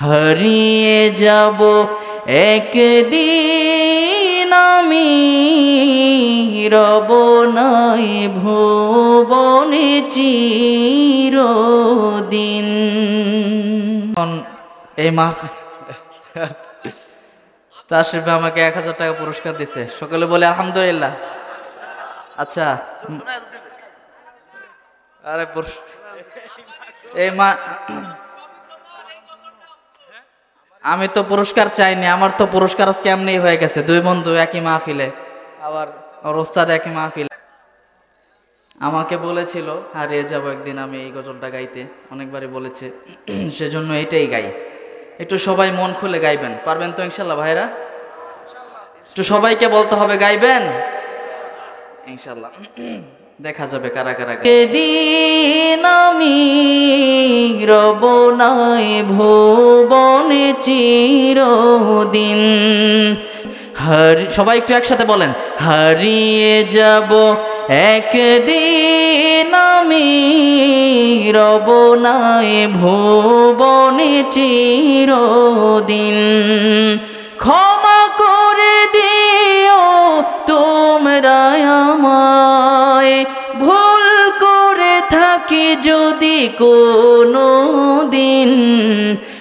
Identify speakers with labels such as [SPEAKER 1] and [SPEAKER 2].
[SPEAKER 1] হারিয়ে যাব একদিন আমি রব নাই ভুবনে চিরদিন। এই তার তাশরিফে আমাকে এক হাজার টাকা পুরস্কার দিছে। সকলে বলে, আলহামদুলিল্লাহ। আচ্ছা আরে পুরস- এই মা আমি তো পুরস্কার চাইনি, আমার তো পুরস্কার আজকে এমনি হয়ে গেছে। দুই বন্ধু একই মাহফিলে, আবার ওস্তাদ একই মাহফিলে। আমাকে বলেছিল, হারিয়ে যাব একদিন আমি এই গজলটা গাইতে। অনেকবারই বলেছে, সেজন্য এটাই গাই। একটু সবাই মন খুলে গাইবেন, পারবেন তো ইনশাল্লাহ ভাইরা? একটু সবাইকে বলতে হবে, গাইবেন? ইনশাল্লাহ। দেখা যাবে কারা কারা দিন আমি রব নাই ভুবনে চিরদিন। হার, সবাই একটু একসাথে বলেন, হারিয়ে যাব একদিন আমি, রব নাই ভুবনে চিরদিন। ক্ষমা করে দিও তোমরা আমায়, ভুল করে থাকি যদি কোনো